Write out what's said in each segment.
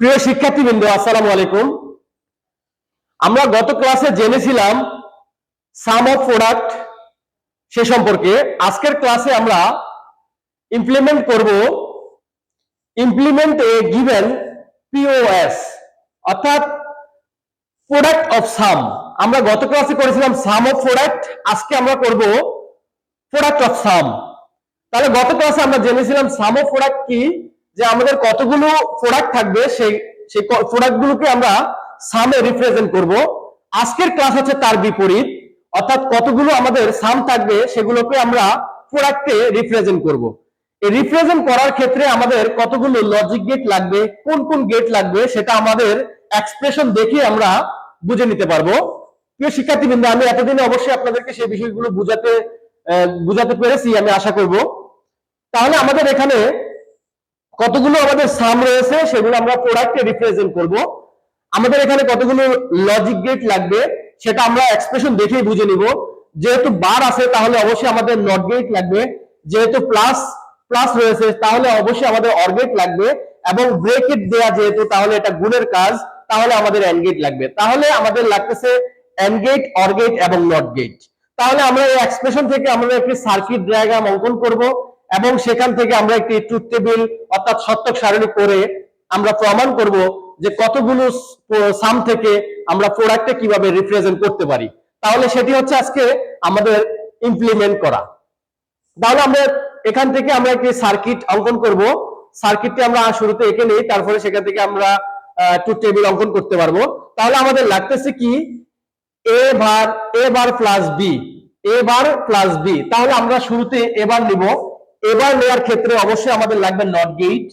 প্রিয় শিক্ষার্থীবৃন্দ, আসসালামু আলাইকুম। আমরা গত ক্লাসে জেনেছিলাম সাম অফ প্রোডাক্ট সে সম্পর্কে। আজকের ক্লাসে আমরা ইমপ্লিমেন্ট করব ইমপ্লিমেন্ট এ গিভেন পিওএস অর্থাৎ প্রোডাক্ট অফ সাম আমরা গত ক্লাসে করেছিলাম সাম অফ প্রোডাক্ট আজকে আমরা করব প্রোডাক্ট অফ সাম তাহলে গত ক্লাসে আমরা জেনেছিলাম সাম অফ প্রোডাক্ট কি? যে আমাদের কতগুলো প্রোডাক্ট থাকবে, সেই সেই প্রোডাক্ট গুলোকে আমরা সামে রিপ্রেজেন্ট করব। আজকের ক্লাস হচ্ছে তার বিপরীত, অর্থাৎ কতগুলো আমাদের সাম থাকবে, সেগুলোকে আমরা প্রোডাক্টে রিপ্রেজেন্ট করব। এই রিপ্রেজেন্ট করার ক্ষেত্রে আমাদের কতগুলো লজিক গেট লাগবে, কোন কোন গেট লাগবে, সেটা আমাদের এক্সপ্রেশন দেখে আমরা বুঝে নিতে পারব। প্রিয় শিক্ষার্থীবৃন্দ, আমি এতদিনে অবশ্যই আপনাদেরকে সেই বিষয়গুলো বুঝাতে বুঝাতে পেরেছি, আমি আশা করব। তাহলে আমাদের এখানে কতগুলো আমাদের সাম রয়েছে সেগুলো আমরা প্রোডাক্টে রিপ্রেজেন্ট করব। আমাদের এখানে কতগুলো লজিক গেট লাগবে সেটা আমরা এক্সপ্রেশন দেখেই বুঝে নিব। যেহেতু বার আছে, তাহলে অবশ্যই আমাদের নট গেট লাগবে। যেহেতু প্লাস প্লাস রয়েছে, তাহলে অবশ্যই আমাদের অর গেট লাগবে। এবং ব্রেকেট দেয়া যেহেতু, তাহলে এটা গুণের কাজ, তাহলে আমাদের এন্ড গেট লাগবে। তাহলে আমাদের লাগতেছে এন্ড গেট অর এবং নট গেট তাহলে আমরা এই এক্সপ্রেশন থেকে আমরা একটি সার্কিট ডায়াগ্রাম অঙ্কন করব। এবং সেখান থেকে আমরা একটি ট্রুথ টেবিল অর্থাৎ সত্যক সারণী করে আমরা প্রমাণ করব যে কতগুলো সাম থেকে আমরা প্রোডাক্টে কীভাবে রিপ্রেজেন্ট করতে পারি। তাহলে সেটি হচ্ছে আজকে আমাদের ইমপ্লিমেন্ট করা। তাহলে আমরা এখান থেকে আমরা একটি সার্কিট অঙ্কন করব। সার্কিটটি আমরা শুরুতে এঁকে নিই, তারপরে সেখান থেকে আমরা টু টেবিল অঙ্কন করতে পারব। তাহলে আমাদের লাগতেছে কি? A bar A bar plus B A bar plus B তাহলে আমরা শুরুতে এবার নিব। এবার নেওয়ার ক্ষেত্রে অবশ্যই আমাদের লাগবে নট গেট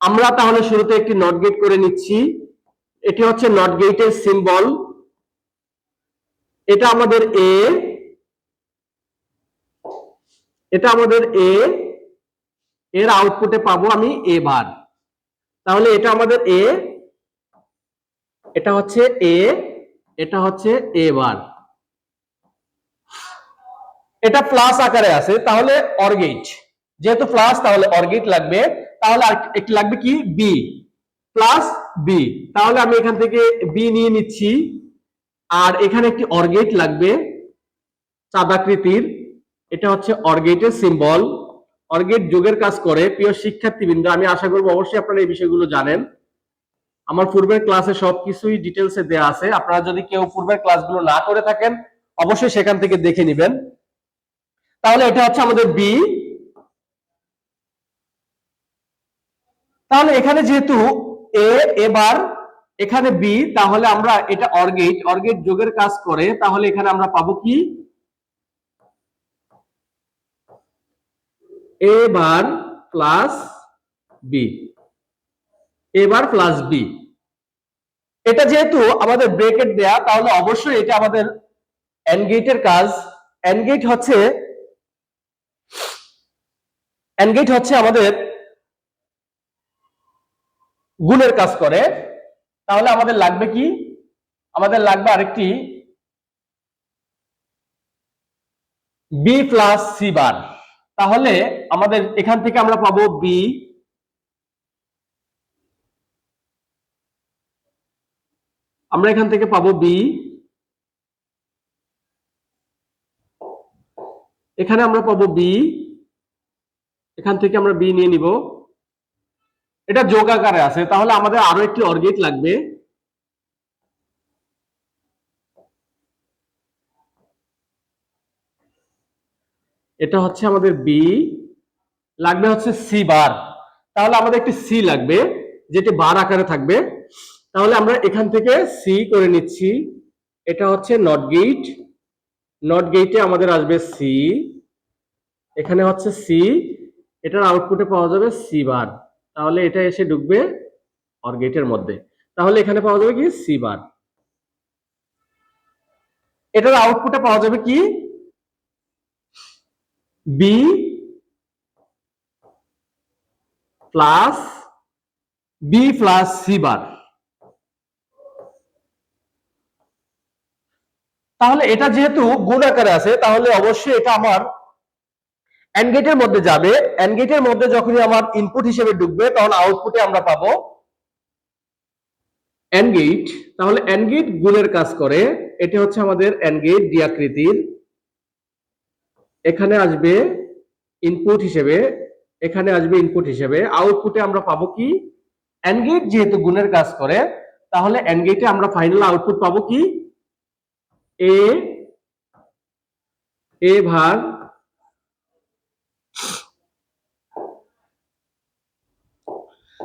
আমরা তাহলে শুরুতে একটি নট গেট করে নিচ্ছি। এটি হচ্ছে নট গেটের সিম্বল এটা আমাদের এ এটা আমাদের এ এর আউটপুটে পাবো আমি এ বার তাহলে এটা আমাদের এ এটা হচ্ছে এ এটা হচ্ছে এ বার এটা প্লাস আকারে আছে, তাহলে অর্গেট যেহেতু প্লাস তাহলে অর্গেট লাগবে। তাহলে একটি লাগবে কি? বি প্লাস বি তাহলে আমি এখান থেকে বি নিয়ে নিচ্ছি। আর এখানে একটি অর্গেট লাগবে, চাঁদাকৃতির। এটা হচ্ছে অর্গেটের সিম্বল অর্গেট যোগের কাজ করে। প্রিয় শিক্ষার্থীবৃন্দ, আমি আশা করব অবশ্যই আপনারা এই বিষয়গুলো জানেন। আমার পূর্বের ক্লাসে সবকিছুই ডিটেলসে দেয়া আছে। আপনারা যদি কেউ পূর্বের ক্লাসগুলো না করে থাকেন, অবশ্যই সেখান থেকে দেখে নেবেন। তাহলে এটা হচ্ছে আমাদের বি তাহলে এখানে যেহেতু এ এবার এখানে বি তাহলে আমরা এটা অর্গেট অর্গেট যোগের কাজ করে, তাহলে এখানে আমরা পাবো কি? A bar plus B A bar plus B এটা যেহেতু আমাদের ব্রেকেট দেয়া, তাহলে অবশ্যই এটা আমাদের এনগেটের কাজ। এনগেট হচ্ছে এনগেট হচ্ছে আমাদের গুণের কাজ করে। তাহলে আমাদের লাগবে কি? আমাদের লাগবে আরেকটি বি প্লাস সি বার তাহলে আমাদের এখান থেকে আমরা পাবো বি আমরা এখান থেকে পাবো বি এখানে আমরা পাবো বি এখান থেকে আমরা বি নিয়ে নিব। এটা যোগ আকারে আছে, তাহলে আমাদের আরও একটি অর্গেট লাগবে। এটা হচ্ছে আমাদের বি লাগবে হচ্ছে সি বার তাহলে আমাদের একটি সি লাগবে, যেটি বার আকারে থাকবে। তাহলে আমরা এখান থেকে সি করে নিচ্ছি। এটা হচ্ছে নট গেট নট গেটে আমাদের আসবে সি এখানে হচ্ছে সি এটার আউটপুটে পাওয়া যাবে সি বার তাহলে এটা এসে ঢুকবে অর গেটের মধ্যে। তাহলে এখানে পাওয়া যাবে কি? সি বার এটার আউটপুটে পাওয়া যাবে কি? B plus B plus C bar তাহলে এটা যেহেতু গুণ আকারে আছে, তাহলে অবশ্যই এটা আমার এন্ড গেটের মধ্যে যাবে। এন্ড গেটের মধ্যে যখনই আমার ইনপুট হিসেবে ঢুকবে, তখন আউটপুটে আমরা পাবো এন্ড গেট তাহলে এন্ড গেট গুণের কাজ করে। এটা হচ্ছে আমাদের এন্ড গেট ডি এখানে আসবে ইনপুট হিসেবে। এখানে আসবে ইনপুট হিসেবে। আউটপুটে আমরা পাবো কি? এন্ড গেট যেহেতু গুণের কাজ করে, তাহলে এন্ড গেটে আমরা ফাইনাল আউটপুট পাবো কি? এ এ ভাগ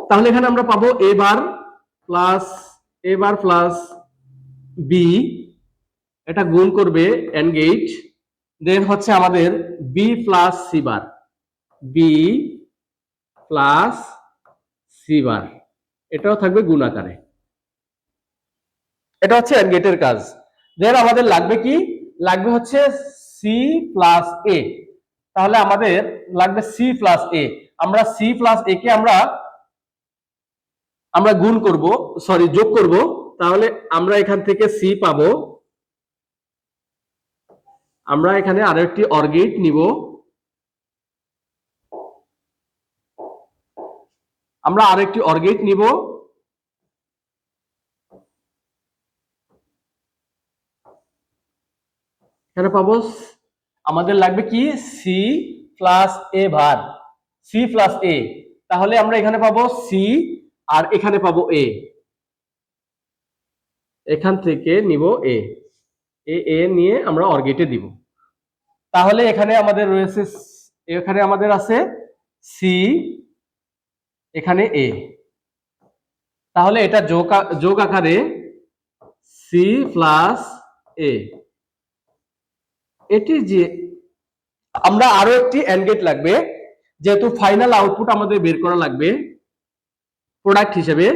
তাহলে এখানে আমরা পাবো A bar plus A bar plus B এটা গুণ করবে এন গেট দেন হচ্ছে আমাদের B plus C bar. B plus C bar. এটাও থাকবে গুণ আকারে। এটা হচ্ছে এন গেটের কাজ। দেন আমাদের লাগবে কি? লাগবে হচ্ছে সি প্লাস এ তাহলে আমাদের লাগবে সি প্লাস এ আমরা সি প্লাস এ কে আমরা আমরা গুণ করব সরি যোগ করব, তাহলে আমরা এখান থেকে সি পাবো। আমরা এখানে আরও একটি অর্গেট নিব। আমরা আরেকটি অর্গেট নিব। এখানে পাবো আমাদের লাগবে কি? সি প্লাস এ ভার সি প্লাস এ তাহলে আমরা এখানে পাবো সি আর এখানে পাবো এ এখান থেকে নিব এ এ নিয়ে আমরা অর্গেটে দিব। তাহলে এখানে আমাদের রয়েছে এখানে আমাদের আছে সি এখানে এ তাহলে এটা যোগ যোগ আকারে সি প্লাস এ এটি যে আমরা আরও একটি এনগেট লাগবে, যেহেতু ফাইনাল আউটপুট আমাদের বের করা লাগবে প্রোডাক্ট হিসেবে,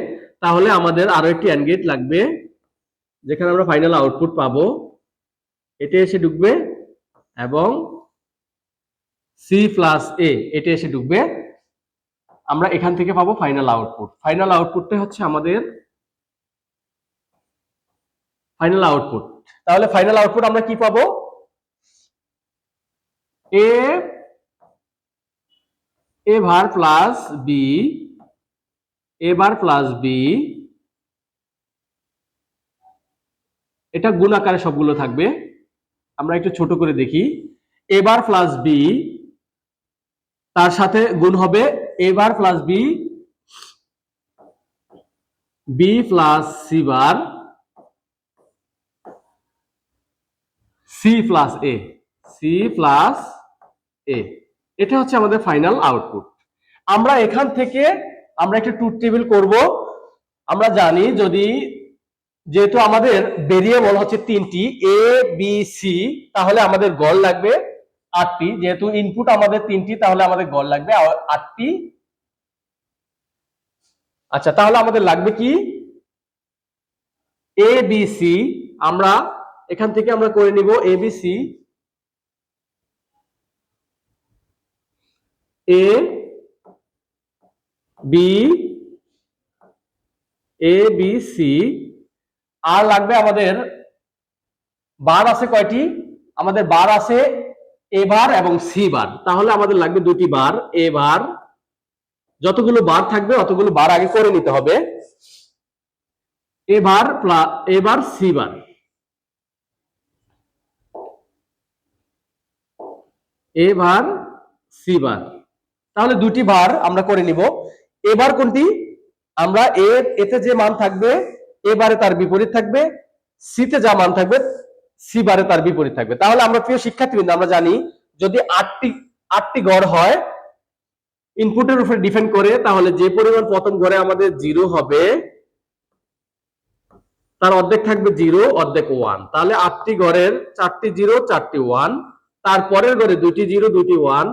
তাহলে আমাদের আরও একটি এনগেট লাগবে। যেখানে আমরা ফাইনাল আউটপুট পাবো। এটা এসে ঢুকবে এবং সি প্লাস এ এটা এসে ঢুকবে। আমরা এখান থেকে পাবো ফাইনাল আউটপুট ফাইনাল আউটপুটটা হচ্ছে আমাদের ফাইনাল আউটপুট তাহলে ফাইনাল আউটপুট আমরা কি পাবো? A A bar plus B A bar plus B এটা গুণ আকারে সবগুলো থাকবে। আমরা একটু ছোট করে দেখি। এ বার প্লাস বি তার সাথে গুণ হবে। A bar plus B B plus C bar C plus A C plus A এটা হচ্ছে আমাদের ফাইনাল আউটপুট আমরা এখান থেকে আমরা একটা ট্রুথ টেবিল করব। আমরা জানি যদি যেহেতু আমাদের ভেরিয়েবল হচ্ছে তিনটি এ বি সি তাহলে আমাদের গড় লাগবে আটটি। যেহেতু ইনপুট আমাদের তিনটি, তাহলে আমাদের গড় লাগবে আটটি। আচ্ছা তাহলে আমাদের লাগবে কি? এ বি সি আমরা এখান থেকে আমরা করে নিব A B C A B A B C আর লাগবে আমাদের বার আছে কয়টি? আমাদের বার আছে এ বার এবং সি বার। তাহলে আমাদের লাগবে দুটি বার এ বার। যতগুলো বার থাকবে, অতগুলো বার আগে করে নিতে হবে। A bar প্লা- A bar C bar. A bar C bar. তাহলে দুটি বার আমরা করে নিব। এবার কোনটি? আমরা এ এতে যে মান থাকবে এবারে তার বিপরীত থাকবে সিতে যা মান থাকবে সি বারে তার বিপরীত থাকবে। তাহলে আমরা প্রিয় শিক্ষার্থীবৃন্দ, আমরা জানি যদি আটটি আটটি গড় হয় ইনপুটের উপরে ডিপেন্ড করে, তাহলে যে পরিমাণ প্রথম গড়ে আমাদের জিরো হবে, তার অর্ধেক থাকবে জিরো অর্ধেক ওয়ান তাহলে আটটি গড়ের চারটি জিরো চারটি ওয়ান তারপরের গড়ে দুটি জিরো দুটি ওয়ান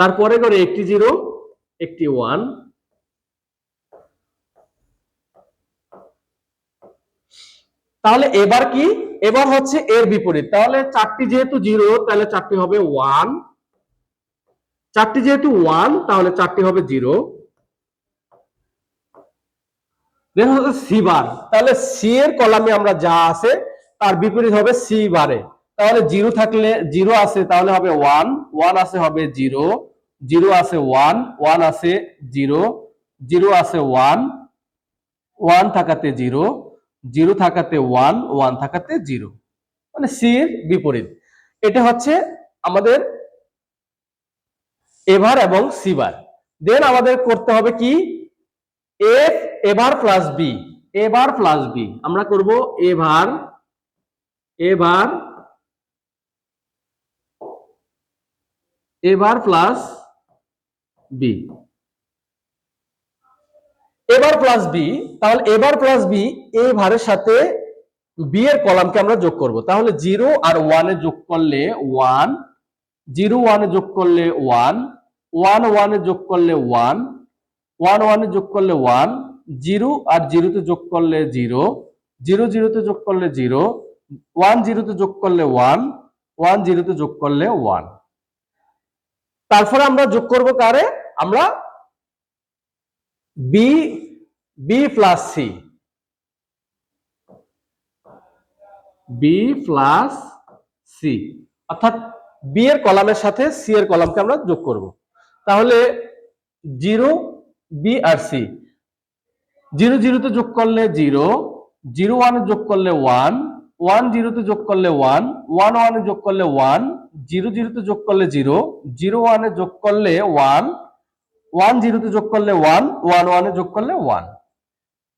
তারপরে করে একটি জিরো, একটি ওয়ান। তাহলে এবার কি? এবার হচ্ছে এর বিপরীত। তাহলে চারটি যেহেতু জিরো, তাহলে চারটি হবে ওয়ান। চারটি যেহেতু ওয়ান, তাহলে চারটি হবে জিরো। হচ্ছে সি বার। তাহলে সি এর কলামে আমরা যা আছে, তার বিপরীত হবে সি বারে। তাহলে জিরো থাকলে, জিরো আছে, তাহলে হবে ওয়ান। ওয়ান আছে হবে জিরো। জিরো আছে ওয়ান ওয়ান আছে জিরো জিরো আছে ওয়ান ওয়ান থাকাতে জিরো জিরো থাকাতে ওয়ান ওয়ান থাকাতে জিরো। মানে সি এর বিপরীত। এটা হচ্ছে আমাদের এভার এবং সিবার দেন আমাদের করতে হবে কি? F A bar plus B A bar plus B আমরা করব A bar A bar A bar plus B A bar plus B তাহলে এবার প্লাস বি এ ভারের সাথে বি এর কলামকে আমরা যোগ করব। তাহলে জিরো আর ওয়ানে যোগ করলে ওয়ান জিরো ওয়ানে যোগ করলে ওয়ান ওয়ান ওয়ানে যোগ করলে ওয়ান ওয়ান ওয়ানে যোগ করলে ওয়ান জিরো আর জিরোতে যোগ করলে জিরো জিরো জিরোতে যোগ করলে জিরো ওয়ান জিরোতে যোগ করলে ওয়ান ওয়ান জিরোতে যোগ করলে ওয়ান তারপরে আমরা যোগ করব কারে? আমরা B B plus C B plus C অর্থাৎ বি এর কলামের সাথে সি এর কলামকে আমরা যোগ করব। তাহলে জিরো বি আর সি জিরো, জিরোতে যোগ করলে জিরো জিরো, ওয়ানে যোগ করলে ওয়ান ওয়ান, জিরোতে যোগ করলে ওয়ান ওয়ান, ওয়ানে যোগ করলে ওয়ান, জিরো, জিরোতে যোগ করলে জিরো জিরো, ওয়ানে যোগ করলে ওয়ান ওয়ান জিরোতে যোগ করলে ওয়ান ওয়ান ওয়ানে যোগ করলে ওয়ান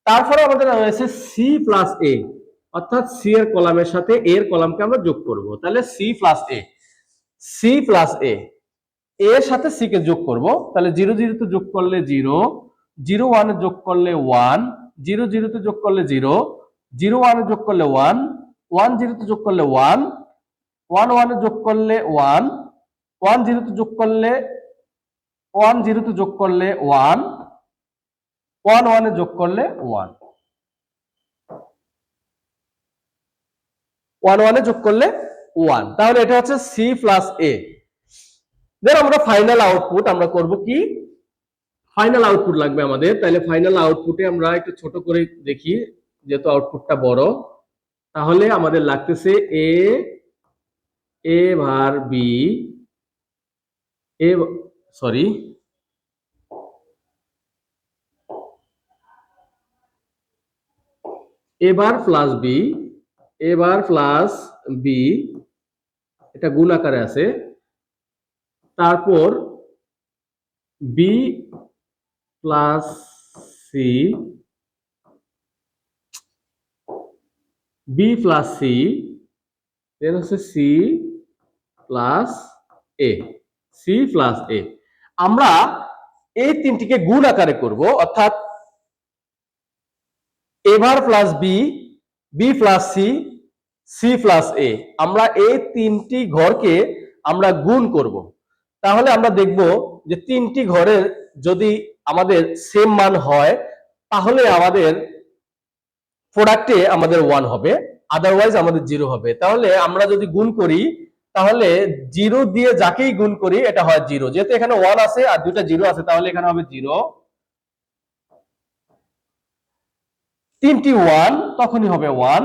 তারপরে আমাদের রয়েছে সি প্লাস এ অর্থাৎ সি এর কলামের সাথে এ এর কলামকে আমরা যোগ করব। তাহলে C plus A C plus A এর সাথে সি কে যোগ করব। তাহলে জিরো জিরোতে যোগ করলে জিরো জিরো ওয়ানে যোগ করলে ওয়ান জিরো জিরোতে যোগ করলে জিরো জিরো ওয়ানে যোগ করলে ওয়ান ওয়ান জিরোতে যোগ করলে ওয়ান ওয়ান ওয়ানে যোগ করলে ওয়ান ওয়ান জিরোতে যোগ করলে ওয়ান জিরোতে যোগ করলে ওয়ান ওয়ান ওয়ানে যোগ করলে ওয়ান ওয়ান ওয়ানে যোগ করলে ওয়ান তাহলে এটা হচ্ছে সি প্লাস এ দেন আমরা ফাইনাল আউটপুট আমরা করব কি? ফাইনাল আউটপুট লাগবে আমাদের। তাহলে ফাইনাল আউটপুটে আমরা একটু ছোট করে দেখি, যেহেতু আউটপুটটা বড়। তাহলে আমাদের লাগতেছে A A bar B A sorry A bar plus B A bar plus B এটা গুণ আকারে আছে। তারপর B plus C B plus C then হচ্ছে C plus A C plus A আমরা এই তিনটিকে গুণ আকারে করব, অর্থাৎ A bar plus B B plus C C plus A আমরা এই তিনটি ঘরকে আমরা গুণ করব। তাহলে আমরা দেখব যে তিনটি ঘরের যদি আমাদের সেম মান হয়, তাহলে আমাদের প্রোডাক্টে আমাদের ওয়ান হবে আদারওয়াইজ আমাদের জিরো হবে। তাহলে আমরা যদি গুণ করি তাহলে জিরো দিয়ে যাকেই গুণ করি, এটা হয় জিরো। যেহেতু এখানে ওয়ান আছে আর দুটা জিরো আছে, তাহলে এখানে হবে জিরো। তিনটি ওয়ান তখনই হবে ওয়ান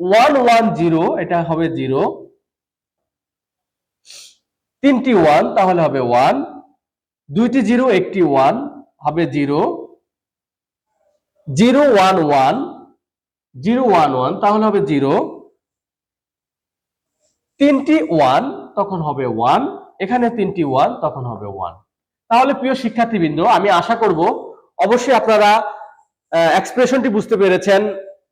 ওয়ান ওয়ান জিরো, এটা হবে জিরো। তিনটি ওয়ান তাহলে হবে ওয়ান দুইটি জিরো, একটি ওয়ান হবে zero. Zero one one zero one one তাহলে হবে জিরো। তিনটি ওয়ান, তখন হবে ওয়ান। এখানে তিনটি ওয়ান, তখন হবে ওয়ান। তাহলে প্রিয় শিক্ষার্থীবৃন্দ, আমি আশা করব, অবশ্যই আপনারা এক্সপ্রেশনটি বুঝতে পেরেছেন।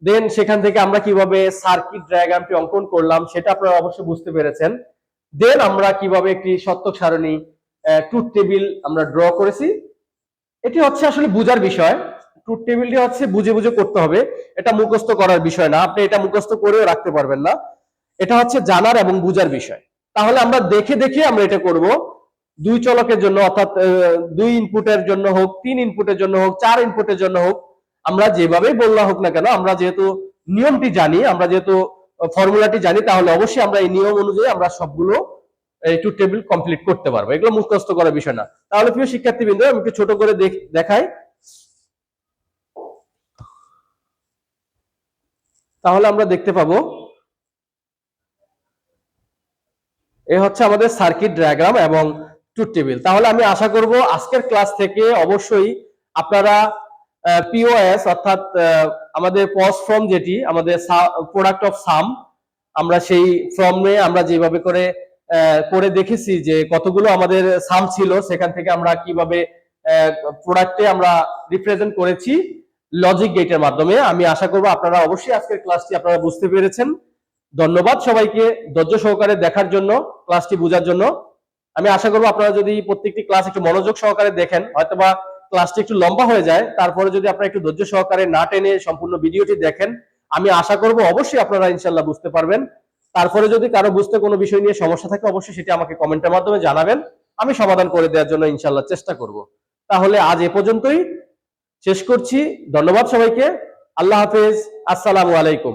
দেন সেখান থেকে আমরা কীভাবে সার্কিট ডায়াগ্রামটি অঙ্কন করলাম, সেটা আপনারা অবশ্যই বুঝতে পেরেছেন। দেন আমরা কীভাবে একটি সত্যক সারণী ট্রুথ টেবিল আমরা ড্র করেছি। এটি হচ্ছে আসলে বুঝার বিষয়। ট্রুথ টেবিলটি হচ্ছে বুঝে বুঝে করতে হবে। এটা মুখস্থ করার বিষয় না। আপনি এটা মুখস্থ করেও রাখতে পারবেন না। এটা হচ্ছে জানার এবং বুঝার বিষয়। তাহলে আমরা দেখে দেখে আমরা এটা করব। দুই চলকের জন্য অর্থাৎ দুই ইনপুটের জন্য হোক, তিন ইনপুটের জন্য হোক, চার ইনপুটের জন্য হোক, আমরা যেভাবেই বললা হোক না কেন, আমরা যেহেতু নিয়মটি জানি, আমরা যেহেতু ফর্মুলাটি জানি, তাহলে অবশ্যই আমরা এই নিয়ম অনুযায়ী আমরা সবগুলো টু টেবিল কমপ্লিট করতে পারব। এগুলো মুখস্থ করার বিষয় না। তাহলে প্রিয় শিক্ষার্থীবৃন্দ, আমি একটু ছোট করে দেখ- দেখাই। তাহলে আমরা দেখতে পাবো এ হচ্ছে আমাদের সার্কিট ডায়াগ্রাম এবং ট্রুথ টেবিল তাহলে আমি আশা করব আজকের ক্লাস থেকে অবশ্যই আপনারা পিওএস অর্থাৎ আমাদের পজ ফর্ম যেটি, আমাদের প্রোডাক্ট অফ সাম আমরা সেই ফর্মে আমরা যেভাবে করে করে দেখেছি যে কতগুলো আমাদের সাম ছিল, সেখান থেকে আমরা কীভাবে প্রোডাক্টে আমরা রিপ্রেজেন্ট করেছি লজিক গেটের মাধ্যমে। আমি আশা করব আপনারা অবশ্যই আজকের ক্লাসটি আপনারা বুঝতে পেরেছেন। ধন্যবাদ সবাইকে ধৈর্য সহকারে দেখার জন্য ক্লাসটি বোঝার জন্য। আমি আশা করব আপনারা যদি প্রত্যেকটি ক্লাস একটু মনোযোগ সহকারে দেখেন, হয়তোবা ক্লাসটি একটু লম্বা হয়ে যায়, তারপরে যদি আপনারা একটু ধৈর্য সহকারে না টেনে সম্পূর্ণ ভিডিওটি দেখেন, আমি আশা করব অবশ্যই আপনারা ইনশাল্লাহ বুঝতে পারবেন। তারপরে যদি কারও বুঝতে কোনো বিষয় নিয়ে সমস্যা থাকে, অবশ্যই সেটি আমাকে কমেন্টের মাধ্যমে জানাবেন, আমি সমাধান করে দেওয়ার জন্য ইনশাল্লাহ চেষ্টা করব। তাহলে আজ এ পর্যন্তই, শেষ করছি, ধন্যবাদ সবাইকে, আল্লাহ হাফেজ, আসসালামু আলাইকুম।